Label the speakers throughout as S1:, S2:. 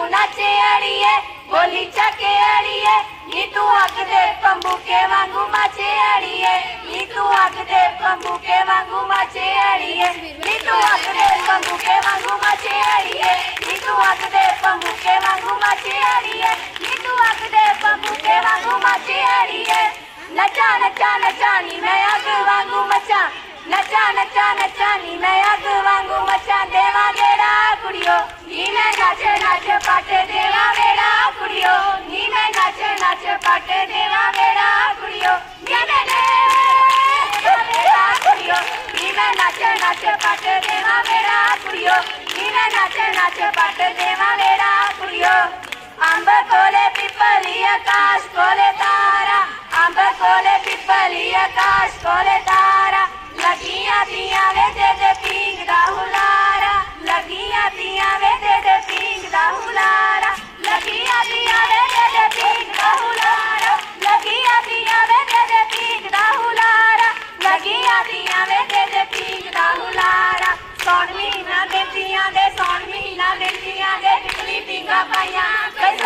S1: ਤੂੰ ਨੱਚ ਅੜੀਏ, ਬੋਲੀ ਚੱਕੇ ਅੜੀਏ। ਨੀ ਤੂੰ ਅੱਗ ਦੇ ਪੰਬੂਕੇ ਵਾਂਗੂ ਮਾਚੇ ਅੜੀਏ। ਨੀ ਤੂੰ ਅੱਗ ਦੇ ਪੰਬੂਕੇ ਵਾਂਗੂ ਮਾਚੇ ਅੜੀਏ। ਨੀ ਤੂੰ ਅੱਗ ਦੇ ਪੰਬੂਕੇ ਵਾਂਗੂ ਮਾਚੇ ਅੜੀਏ। ਨੀ ਤੂੰ ਅੱਗ ਦੇ ਪੰਬੂਕੇ ਵਾਂਗੂ ਮਾਚੇ ਅੜੀਏ। ਨੀ ਤੂੰ ਅੱਗ ਦੇ ਪੰਬੂਕੇ ਵਾਂਗੂ ਮਾਚੇ ਅੜੀਏ। ਨਚਾ ਨਚਾ ਨਚਾ ਨੀ ਮੈਂ ਅੱਗ ਵਾਂਗੂ ਮਚਾ। ਨੱਚਾ ਨੱਚਾ ਨੱਚਾ ਨੀ ਮੈਂ ਅੱਗ ਵਾਂਗੂ ਮਚਾ। ਦੇਵਾ ਜਿਹੜਾ ਕੁੜੀਓ। ਮੈਂ ਨੱਚ ਨੱਚ ਪੱਟ ਦੇਵਾ ਮੇਰਾ ਕੁੜੀਓ ਨੀ ਮੈਂ ਨੱਚ ਨੱਚ ਪੱਟ ਦੇਵਾ ਮੇਰਾ ਕੁੜੀਓ ਨੀ ਮੈਂ ਮੇਰਾ ਕੁੜੀਓ ਨੀ ਮੈਂ ਨੱਚ ਨੱਚ ਪੱਟ ਦੇਵਾ ਮੇਰਾ ਕੁੜੀਓ ਨੀ ਮੈਂ ਨੱਚ ਨੱਚ ਪੱਟ ਦੇਵਾ ਮੇਰਾ ਕੁੜੀਓ ਅੰਬ ਕੋਲੇ ਪਿਪਲੀ ਆਕਾਸ਼ ਕੋਲੇ ਤਾਰਾ ਅੰਬ ਕੋਲੇ ਪਿਪਲੀ ਆਕਾਸ਼ ਕੋਲੇ ਤਾਰਾ ਲੱਗੀਆਂ ਦੀਆਂ ਵੇ ਦੇ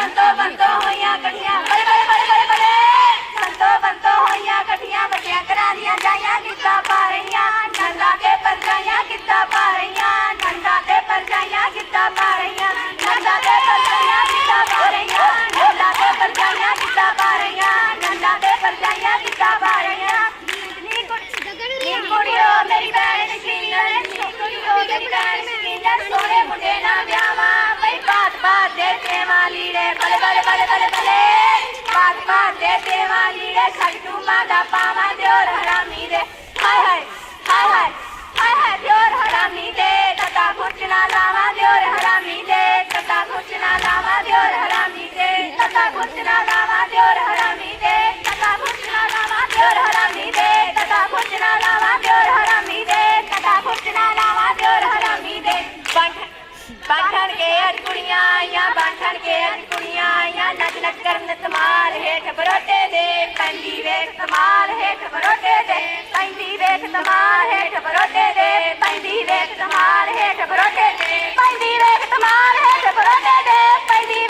S1: Santa ਬਈ ਬਾਤ ਬਾਤ ਦੇ ਤੇਵਾ ਲੀੜੇ ਬਲੇ ਬਲੇ ਬਲੇ ਬਲੇ ਬਲੇ ਬਾਤ ਬਾਤ ਦੇ ਤੇਵਾ ਲੀੜੇ ਸੱਟੂ ਬਾਠਣ ਕੇ ਅੱਜ ਕੁੜੀਆਂ ਆਈਆਂ, ਬਾਠਣ ਕੇ ਅੱਜ ਕੁੜੀਆਂ ਆਈਆਂ। ਨੱਚ ਨੱਚ ਕਰਨ ਤਮਾਲ ਹੇਠ ਬਰੋਟੇ ਦੇ, ਪੈਂਦੀ ਵੇਖ ਤਮਾਲ ਹੇਠ ਬਰੋਟੇ ਦੇ। ਪੈਂਦੀ ਵੇਖ ਤਮਾਲ ਹੇਠ ਬਰੋਟੇ ਦੇ, ਪੈਂਦੀ ਵੇਖ ਤਮਾਲ ਹੇਠ ਬਰੋਟੇ ਦੇ। ਪੈਂਦੀ ਵੇਖ ਤਮਾਲ ਹੇਠ ਬਰੋਟੇ ਦੇ, ਪੈਂਦੀ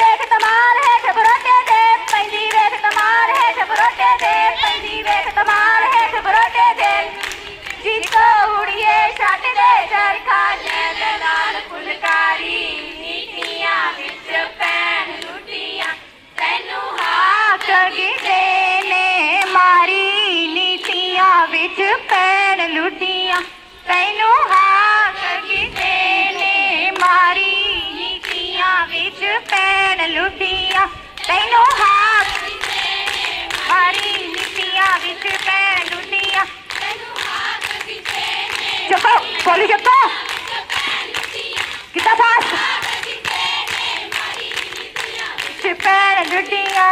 S1: लुटिया तैनू हाक किसे ने मारी नीतिया बिच पैन लुटिया। तैनू हाक मारी नीतिया बिच पैन लुटिया। चुको बोली चुको कितना पास पैन लुटिया।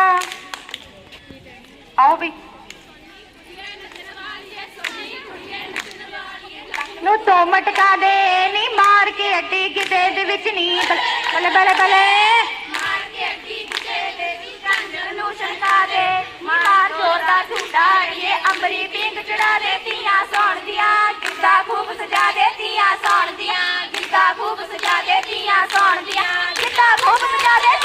S1: आओ भी। ਨੂੰ ਤੋਂ ਮਟਕਾ ਦੇ, ਨੀ ਮਾਰ ਕੇ ਅੱਡੀ ਕਿਤੇ ਦੇ ਵਿੱਚ ਨੀ ਬਲੇ ਬਲੇ ਬਲੇ ਮਾਰ ਕੇ ਅੱਡੀ ਕਿਤੇ ਦੇ ਨੀ ਕੰਨ ਨੂੰ ਛੰਕਾ ਦੇ। ਮਾਰ ਜੋਰ ਦਾ ਝੂਟਾ ਇਹ ਅੰਬਰੀ ਪਿੰਗ ਚੜਾ ਦੇ, ਤੀਆਂ ਸੌਣ ਦੀਆਂ ਕਿੱਦਾਂ ਖੂਬ ਸਜਾ ਦੇ, ਤੀਆਂ ਸੌਣ ਦੀਆਂ ਕਿੱਦਾਂ ਖੂਬ ਸਜਾ ਦੇ, ਤੀਆਂ ਸੌਣ ਦੀਆਂ ਕਿੱਦਾਂ ਖੂਬ ਸਜਾ ਦੇ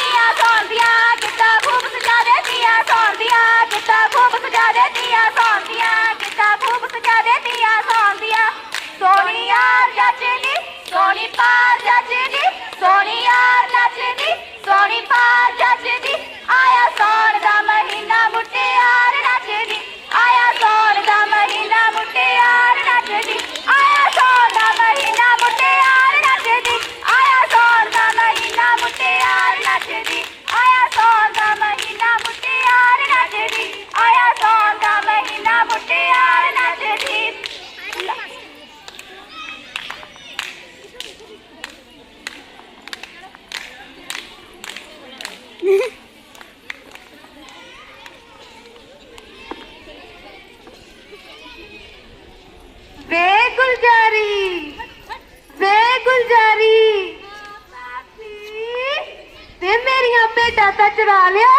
S1: ਚਰਾ ਲਿਆ?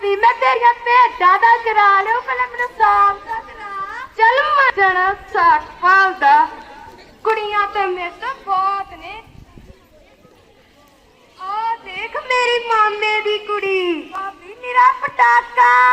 S1: ਵੀ ਮੈਂ ਤੇਰੀਆਂ ਭੇਡਾਂ ਦਾ ਚਰਾ ਲਿਆ ਪਹਿਲਾਂ ਮੈਨੂੰ ਸਾਫ਼ ਦਾ ਚੱਲ ਮਜਣਾ ਸਾਖ ਪਾਉਂਦਾ ਕੁੜੀਆਂ ਤੇ ਮੇਰੇ ਤੋਂ ਬਹੁਤ ਨੇ। ਆ ਦੇਖ ਮੇਰੀ ਮਾਮੇ ਦੀ ਕੁੜੀ। ਭਾਬੀ, ਮੇਰਾ ਪਟਾਕਾ।